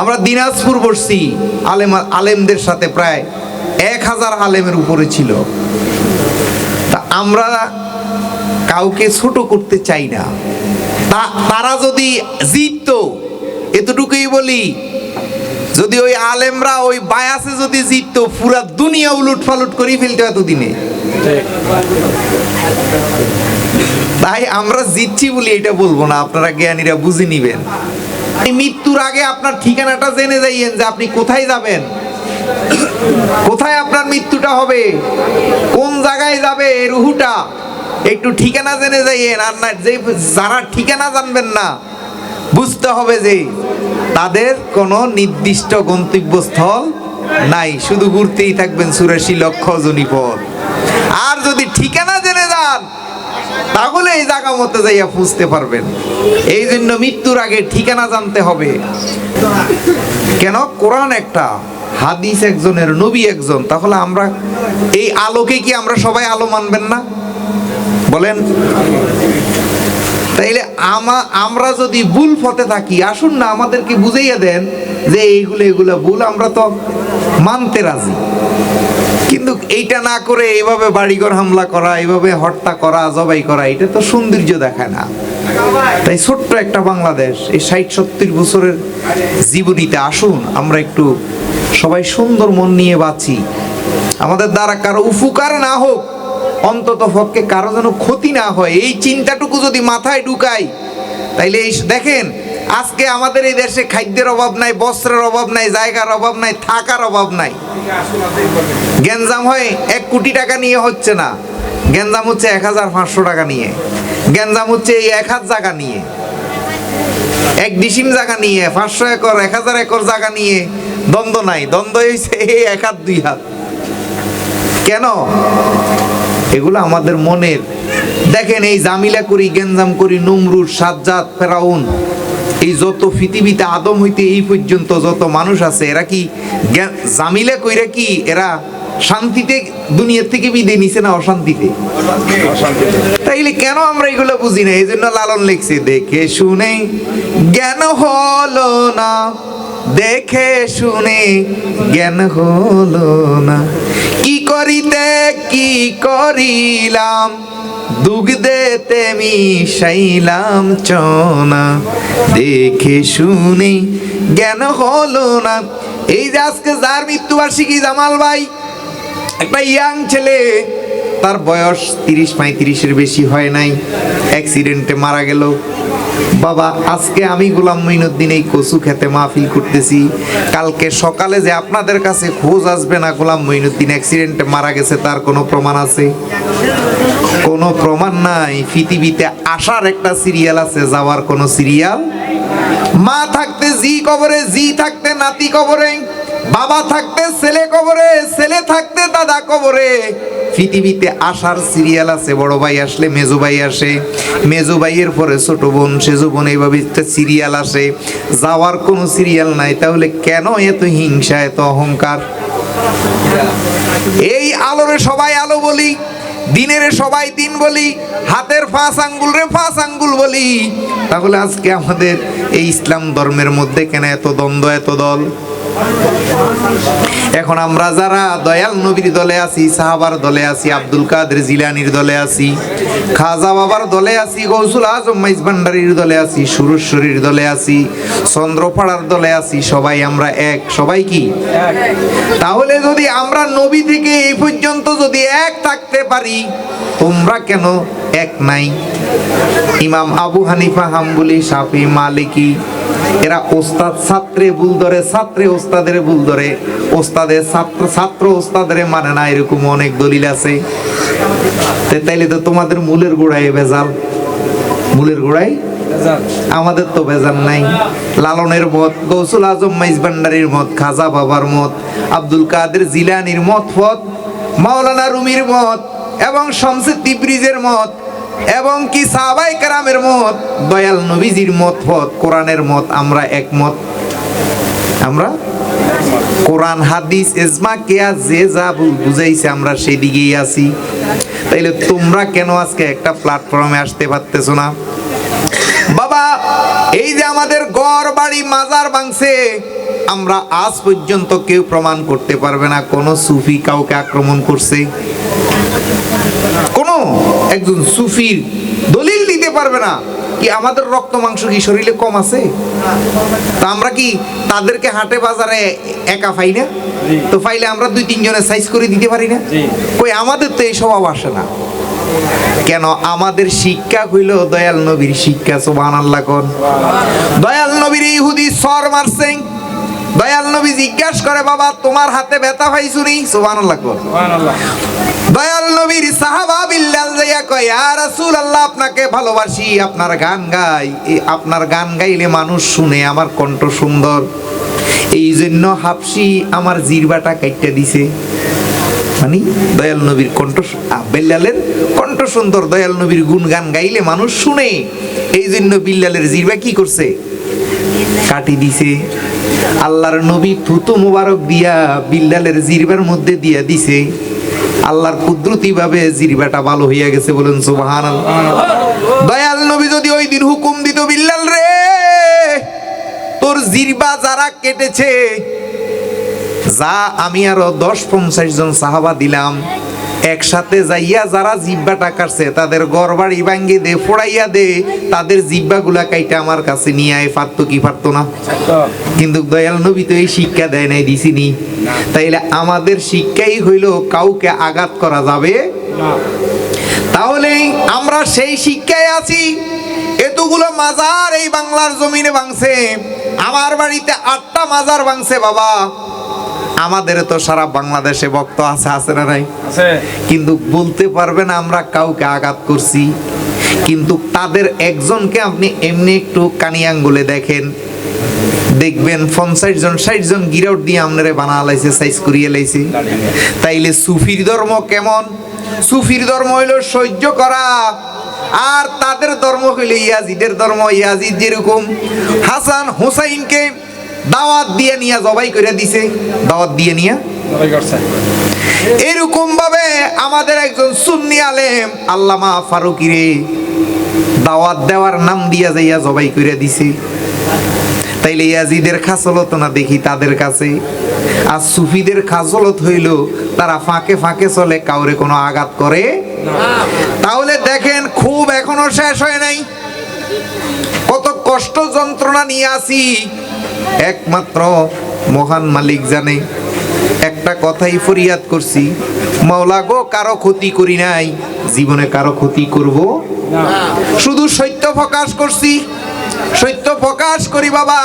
আমরা দিনাজপুর বসছি। আলেম আলেমদের সাথে প্রায় এক হাজার আলেমের উপরে ছিল। তা আমরা কাউকে ছোট করতে চাই না। তা তারা যদি জিততো এতটুকুই বলি, যদি ওই আলেমরা ওই বায়াসে যদি জিততো পুরা দুনিয়া উলুট ফালুট করে ফেলতো এতদিনে। তাই আমরা জিতছি বলি এটা বলব না, আপনারা জ্ঞানীরা বুঝে নিবেন। মৃত্যুর আগে আপনার ঠিকানাটা জেনে যাইয়েন যে আপনি কোথায় যাবেন। কোথায় আপনার মৃত্যুটা হবে? কোন জায়গায় যাবে রুহুটা? একটু ঠিকানা জেনে যাইয়েন। আর না, যে যারা ঠিকানা জানবেন না, বুঝতে হবে যে তাদের কোনো নির্দিষ্ট গন্তব্যস্থল নাই। শুধু ঘুরতেই থাকবেন সুরেশি লক্ষ্য জনিপথ আর যদি ঠিকানা জেনে যান তাহলে এই জায়গা মতো যাইয়া বুঝতে পারবেন। এই জন্য মৃত্যুর আগে ঠিকানা জানতে হবে। কেন? কোরআন একটা, হাদিস একজনের, নবী একজন। তাহলে আমরা, এই আলোকে কি আমরা সবাই আলো মানবেন না? বলেন। তাইলে আমা, আমরা যদি ভুল পথে থাকি, আসুন না আমাদেরকে বুঝাইয়া দেন যে এইগুলো, এগুলো ভুল, আমরা তো মানতে রাজি। কিন্তু এইটা না করে এইভাবে বাড়িঘর হামলা করা এইভাবে হত্যা করা, জবাই করা, এটা তো সৌন্দর্য দেখায় না। তাই ছোট্ট একটা বাংলাদেশ, এই ষাট সত্তর বছরের জীবনীতে আসুন, আমরা একটু সবাই সুন্দর মন নিয়ে বাঁচি। আমাদের দ্বারা কারও উপকার না হোক, অন্তত পক্ষে কারও যেন ক্ষতি না হয়, এই চিন্তাটুকু যদি মাথায় ঢুকাই, তাইলে এই দেখেন আজকে আমাদের এই দেশে খাদ্যের অভাব নাই, বস্ত্রের অভাব নাই, জায়গার অভাব নাই, থাকার অভাব নাই। গ্যাঞ্জাম হয় এক কোটি টাকা নিয়ে হচ্ছে না। গ্যাঞ্জাম হচ্ছে এক হাজার পাঁচশো টাকা নিয়ে। গ্যাঞ্জাম হচ্ছে এই এক হাজার জায়গা নিয়ে। এক ডিসিম জায়গা নিয়ে, পাঁচশো একর, এক হাজার একর জায়গা নিয়ে দ্বন্দ্ব নাই। দ্বন্দ্ব হয়েছে এই এক হাত, দুই হাত। কেন? এগুলো আমাদের মনের। দেখেন এই জামিলা করি গেঞ্জাম করি নুমরুর সাজ্জাদ, ফেরাউন। এই যত পৃথিবীতে আদম হইতে এই পর্যন্ত যত মানুষ আছে, এরা কি জামিলা কইরা কি এরা শান্তিতে দুনিয়ার থেকে বিদে নিছে না অশান্তিতে? তাইলে কেন আমরা এগুলো বুঝি না? এই জন্য লালন লিখছে, দেখে শুনে জ্ঞান হলো না, দেখে শুনে জ্ঞান হলো না। কি করিতে, কি করিলাম? দুগ দেতে মিশাইলাম চনা। দেখে শুনে জ্ঞান হলো না। এই যে আজকে যার মৃত্যুবার্ষিকী, জামাল ভাই, একটা ইয়াং ছেলে, তার বয়স তিরিশ পঁয়ত্রিশের বেশি হয় নাই। অ্যাক্সিডেন্টে মারা গেল। বাবা, আজকে আমি গোলাম মঈনুদ্দিন এই কচু খেতে মাহফিল করতেছি। কালকে সকালে যে আপনাদের কাছে খোঁজ আসবে না, গোলাম মঈনুদ্দিন অ্যাক্সিডেন্টে মারা গেছে, তার কোনো প্রমাণ আছে? কোনো প্রমাণ নাই। পৃথিবীতে আসার একটা সিরিয়াল আছে, যাওয়ার কোনো সিরিয়াল মা থাকতে জি কবরে, জি থাকতে নাতি কবরে, বাবা থাকতে ছেলে কবরে, ছেলে থাকতে দাদা কবরে। পৃথিবীতে আসার সিরিয়াল আছে, বড় ভাই আসলে মেজো ভাই আসে। মেজো ভাইয়ের পরে ছোট বোন, সেজু বোন এইভাবে একটা সিরিয়াল আসে। যাওয়ার কোনো সিরিয়াল নাই, তাহলে কেন এত হিংসা, এত অহংকার? এই আলোরে সবাই আলো বলি। দিনের সবাই দিন বলি, হাতের ফাঁস আঙ্গুল রে ফাঁস আঙ্গুল বলি। তাহলে আজকে আমাদের এই ইসলাম ধর্মের মধ্যে কেন এত দ্বন্দ্ব, এত দল? এখন আমরা যারা দয়াল নবীর দলে আছি, সাহাবার দলে আছি, আব্দুল কাদের জিলানির দলে আছি, খাজা বাবার দলে আছি, গৌসুল আজম মাইজ ভান্ডারির দলে আছি, সুরেশ্বরীর দলে আছি, চন্দ্রপাড়ার দলে আছি, সবাই আমরা এক। সবাই কি? তাহলে যদি আমরা নবী থেকে এই পর্যন্ত যদি এক থাকতে পারি, তোমরা কেন এক নাই? ইমাম আবু হানিফা, হাম্বুলি, শাফি, মালিকি এরা ওস্তাদ ছাত্রে ভুল ধরে, ছাত্রে ওস্তাদের ভুল ধরে। ওস্তাদের ছাত্র ছাত্র ওস্তাদের মানে না, এরকম অনেক দলিল আছে। তাইলে তো তোমাদের মূলের গোড়ায় ভেজাল। মূলের গোড়ায়? আমাদের তো ভেজাল নাই। লালনের মত, গৌসুল আজম মাইজ ভান্ডারির মত, খাজা বাবার মত, আব্দুল কাদের জিলানির মত ফত মাওলানা রুমির মত, এবং শমসে তিব্রিজের মত। এবং কি সাহাবাই কারামের মত, দয়াল নবীজির মত ফত কোরআনের মত, আমরা একমত। আমরা কোরআন, হাদিস এজমা কেয়া যে যা বুঝাইছে আমরা সেদিকেই আছি। তাইলে তোমরা কেন আজকে একটা প্ল্যাটফর্মে আসতে পারতেছো না? বাবা, এই যে আমাদের গড় বাড়ি, মাজার ভাঙছে, আমরা আজ পর্যন্ত কেউ প্রমাণ করতে পারবে না, কোন সুফি কাউকে আক্রমণ করছে। কোন? একজন সুফির দলিল দিতে পারবে না কি আমাদের রক্ত মাংস কি শরীরে কম আছে? তা আমরা কি তাদেরকে হাটে বাজারে একা পাই না? তো পাইলে আমরা দুই তিনজনের সাইজ করে দিতে পারি না? কই আমাদের তো এই স্বভাব আসে না। কেন? আমাদের শিক্ষা হইল দয়াল নবীর শিক্ষা সুবহান আল্লাহ কোন। দয়াল নবীর ইহুদি সর মারছেন। দয়াল নবী জিজ্ঞাসা করে বাবা তোমার হাতে ব্যথা পাইছুনি সুবহান আল্লাহ কোন। সুবহানাল্লাহ। দয়াল নবীর সাহাবা বিল্লাল যাইয়া কয়, ইয়া রাসূলুল্লাহ, আপনাকে ভালোবাসি, আপনার গান গাই। আপনার গান গাইলে মানুষ শুনে, আমার কণ্ঠ সুন্দর। এই জন্য হাফসি আমার জিরবাটা কাইটটা দিছে। মানে দয়াল নবীর কণ্ঠ বিল্লালের কণ্ঠ সুন্দর, দয়াল নবীর গুণ গান গাইলে মানুষ শুনে। এই জন্য বিল্লালের জিরবা কি করছে? কাটি দিছে। আল্লাহর নবী থুতু মুবারক দিয়া বিল্লালের জিরবার মধ্যে দিয়া দিছে। আল্লাহর কুদরতি ভাবে জিরবাটা ভালো হইয়া গেছে বলেন সুবহান দয়াল নবী যদি ওই দিন হুকুম দিত, বিল্লাল রে, তোর জিরবা যারা কেটেছে, যা আমি আরও দশ পঞ্চাশ জন সাহাবা দিলাম একসাথে যাইয়া যারা জিব্বাটা কাটছে তাদের গড় বাড়ি ভাঙ্গি দে ফোড়াইয়া দে তাদের জিব্বাগুলা কাইটা আমার কাছে নিয়ে আয় পারতো কি পারতো না? কিন্তু দয়াল নবী তো এই শিক্ষা দেয় নাই দিছিনি। তাইলে আমাদের শিক্ষাই হইল কাউকে আঘাত করা যাবে? না। তাহলে আমরা সেই শিক্ষায় আছি। এতগুলো মাজার এই বাংলার জমিনে ভাঙছে। আমার বাড়িতে আটটা মাজার ভাঙছে বাবা। আমাদের তো সারা বাংলাদেশে ভক্ত আছে আছে না নাই? কিন্তু বলতে পারবেন আমরা কাউকে আঘাত করছি। কিন্তু তাদের একজনকে আপনি এমনি একটু কানিয়াঙ্গুলে দেখেন। দেখবেন পঞ্চাশ জন ষাট জন গিরাউট দিয়ে আপনারে বানা লাইছে সাইজ করিয়ে লাইছে। তাইলে সুফির ধর্ম কেমন? সুফির ধর্ম হইল সহ্য করা। আর তাদের ধর্ম হইল ইয়াজিদের ধর্ম। ইয়াজিদ যেরকম হাসান হুসাইনকে দাওয়াত দিয়ে নিয়া জবাই করে দিছে। দাওয়াত দিয়ে নিয়া? এরকম ভাবে আমাদের একজন সুন্নি আলেম আল্লামা ফারুকিরে দাওয়াত দেওয়ার নাম দিয়া যাইয়া জবাই করে দিছে। তাইলে ইয়াজিদের খাসলত না দেখি তাদের কাছে? আর সুফিদের খাসলত হইল তারা ফাঁকে ফাঁকে চলে কাউরে কোনো আঘাত করে? তাহলে দেখেন খুব এখনও শেষ হয় নাই। কত কষ্ট যন্ত্রণা নিয়ে আসি একমাত্র মহান মালিক জানে। একটা কথাই ফরিয়াদ করছি, মাওলা গো, কারও ক্ষতি করি নাই, জীবনে কারও ক্ষতি করব শুধু সত্য প্রকাশ করছি, সত্য প্রকাশ করি বাবা,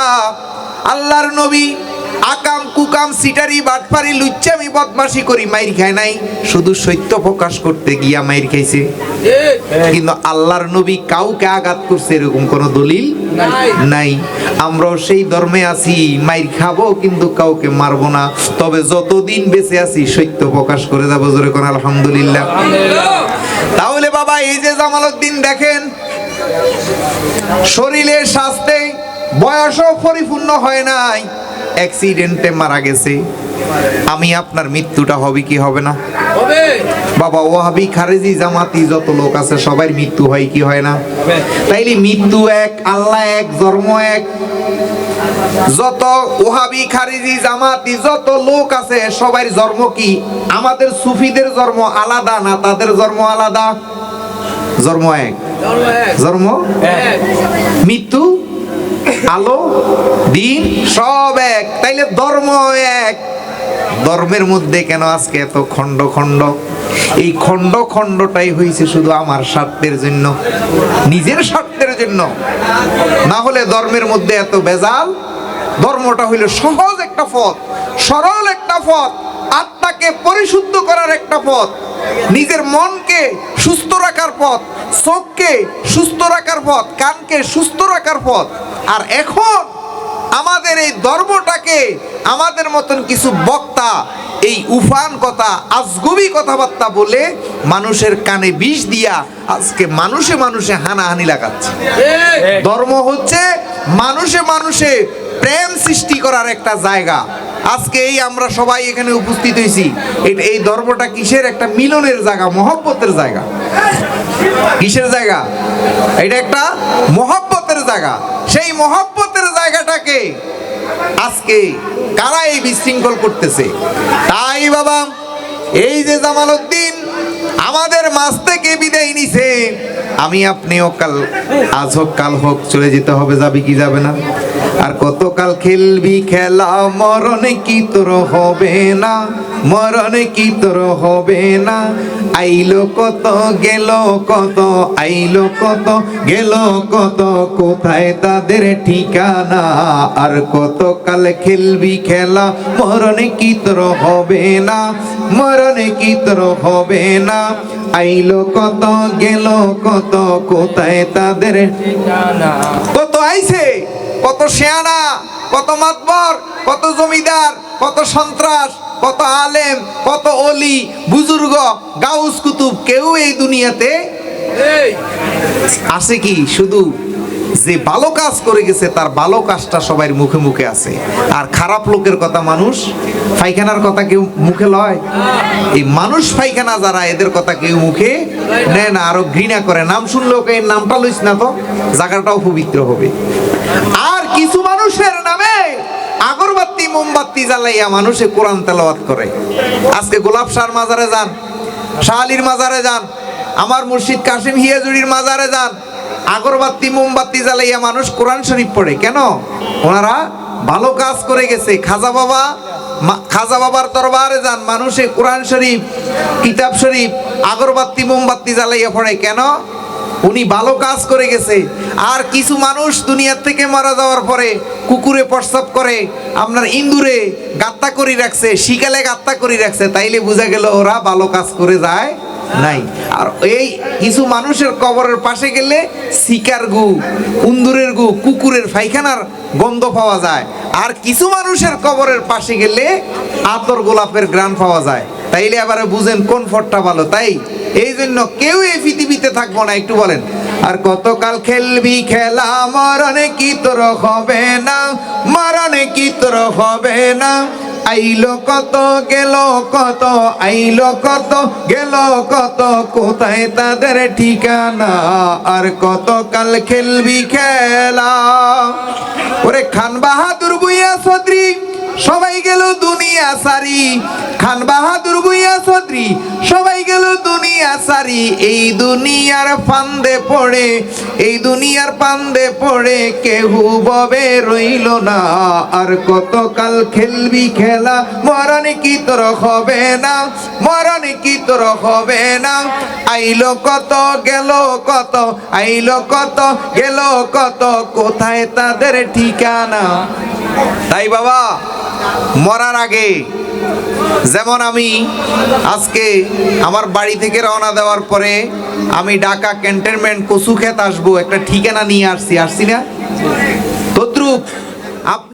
আল্লাহর নবী আকাম কুকাম সিটারি বাটপারি লুচ্চামি বদমাশি করি মাইর খায় নাই। শুধু সত্য প্রকাশ করতে গিয়া মাইর খাইছে। কিন্তু আল্লাহর নবী কাউকে আঘাত করছে এরকম কোনো দলিল নাই। আমরাও সেই ধর্মে আছি মাইর খাব কিন্তু কাউকে মারবো না। তবে যতদিন বেঁচে আছি সত্য প্রকাশ করে যাব জোরে কোন আলহামদুলিল্লাহ। তাহলে বাবা এই যে জামালউদ্দিন দেখেন শরীরের স্বাস্থ্যে বয়সও পরিপূর্ণ হয় নাই। অ্যাক্সিডেন্টে মারা গেছে। আমি আপনার মৃত্যুটা হবে কি হবে না? বাবা ওহাবি খারেজি জামাতি যত লোক আছে সবার মৃত্যু হয় কি হয় না? তাইলে মৃত্যু এক আল্লাহ এক জন্ম এক। যত ওহাবি খারিজি জামাতি যত লোক আছে সবার জন্ম কি? আমাদের সুফিদের জন্ম আলাদা না তাদের জন্ম আলাদা? জন্ম এক। জন্ম মৃত্যু? আলো, দিন, সব এক। তাইলে ধর্ম এক। ধর্মের মধ্যে কেন আজকে এত খণ্ড খণ্ড? এই খণ্ড খণ্ডটাই হয়েছে শুধু আমার স্বার্থের জন্য, নিজের স্বার্থের জন্য। না হলে ধর্মের মধ্যে এত বেজাল ধর্মটা হইল সহজ একটা পথ, সরল একটা পথ। আত্মাকে পরিশুদ্ধ করার একটা পথ নিজের মনকে সুস্থ রাখার পথ চোখকে সুস্থ রাখার পথ কানকে সুস্থ রাখার পথ। আর এখন আমাদের এই ধর্মটাকে আমাদের মতন কিছু বক্তা এই উফান কথা আজগবি কথাবার্তা বলে মানুষের কানে বিষ দিয়া আজকে মানুষে মানুষে হানাহানি লাগাচ্ছে। ধর্ম হচ্ছে মানুষে মানুষে প্রেম সৃষ্টি করার একটা জায়গা। আজকে এই আমরা সবাই এখানে উপস্থিত হয়েছি। এই- ধর্মটা কিসের একটা? মিলনের জায়গা, মহব্বতের জায়গা। কিসের জায়গা? এটা একটা মহব্বতের জায়গা। সেই মহব্বতের জায়গাটাকে আজকে কারা এই বিশৃঙ্খল করতেছে? তাই বাবা, এই যে জামাল উদ্দিন আমাদের মাছ থেকে বিদায় নিছে। আমি আপনিও কাল, আজ হোক, কাল হোক, চলে যেতে হবে, যাবি কি যাবে না? আর কতকাল খেলবি খেলা, মরণে কি তোর হবে না? মরণে কি তোর হবে না? আইলো কত, গেল কত, আইলো কত, গেল কত, কোথায় তাদের ঠিকানা? আর কতকাল খেলবি খেলা, মরণে কি তোর হবে না? মরণে কি তোর হবে না? আইলো কত গেল কত কোথায় তাদের কত আইছে কত শেয়ানা কত মাতবর কত জমিদার কত সন্ত্রাস কত আলেম কত অলি বুজুর্গ গাউস কুতুব কেউ এই দুনিয়াতে আছে কি? শুধু যে ভালো কাজ করে গেছে, তার ভালো কাজটা সবার মুখে মুখে আছে। আর খারাপ লোকের কথা মানুষ পায়খানার কথা কেউ মুখে লয়? এই মানুষ পায়খানা যারা, এদের কথা কেউ মুখে নেয় না, আরও ঘৃণা করে। নাম শুনলেও এই নামটা লইস না তো, জায়গাটাও পবিত্র হবে। আর কিছু মানুষের নামে আগরবাতি, মোমবাতি জ্বালাইয়া মানুষে কোরআন তেলাওয়াত করে। আজকে গোলাপ সার মাজারে যান শাহ আলীর মাজারে যান, আমার মুর্শিদ কাশিম হিয়াজুরির মাজারে যান আগরবাতি, মোমবাতি জ্বালাইয়া মানুষ কোরআন শরীফ পড়ে। কেন? ওনারা ভালো কাজ করে গেছে। খাজা বাবা খাজা বাবার দরবারে যান, মানুষে কোরআন শরীফ, কিতাব শরীফ, আগরবাতি, মোমবাতি জ্বালাইয়া পড়ে। কেন? উনি ভালো কাজ করে গেছে। আর কিছু মানুষ দুনিয়ার থেকে মারা যাওয়ার পরে কুকুরে প্রস্রাব করে, আপনার ইন্দুরে গাত্তা করে রাখছে, শিকালে গাত্তা করে রাখছে। তাইলে বোঝা গেল ওরা ভালো কাজ করে যায়। নাই। আর এই কিছু মানুষের কবরের পাশে গেলে শিকার গু, উন্দুরের গু, কুকুরের পায়খানার গন্ধ পাওয়া যায়। আর কিছু মানুষের কবরের পাশে গেলে আতর গোলাপের গ্রান পাওয়া যায়। তাইলে এবারে বুঝেন কোন ফটটা ভালো। তাই এই জন্য কেউ এই পৃথিবীতে থাকব না, একটু বলেন। আর কতকাল খেলবি খেলা, মরণে কি তোর হবে না? মরণে কি তোর হবে না? আইলো কত, গেল কত, আইলো কত, গেল কত, কোথায় তাদের ঠিকানা? আর কত কাল খেলবি খেলা? ওরে খান বাহাদুর বুইয়া সদ্রি সবাই গেল দুনিয়া সারি। খান বাহাদুর বুইয়া সদ্রি সবাই গেল দুনিয়া সারি। এই দুনিয়ার ফান্দে পড়ে, এই দুনিয়ার পান্দে পড়ে কেহু ববে রইল না। আর কতকাল খেলবি খেলা, মরণ কি তোর হবে না? মরণ কি তোর হবে না? আইলো কত, গেল কত, আইলো কত, গেল কত, কোথায় তাদের ঠিকানা? তাই বাবা মরার আগে যেমন আমি আজকে আমার বাড়ি থেকে রওনা দেওয়ার পরে আমি ঢাকা ক্যান্টনমেন্ট খেত আসব, একটা ঠিকানা নিয়ে আসছি আসছি না? তদ্রুপ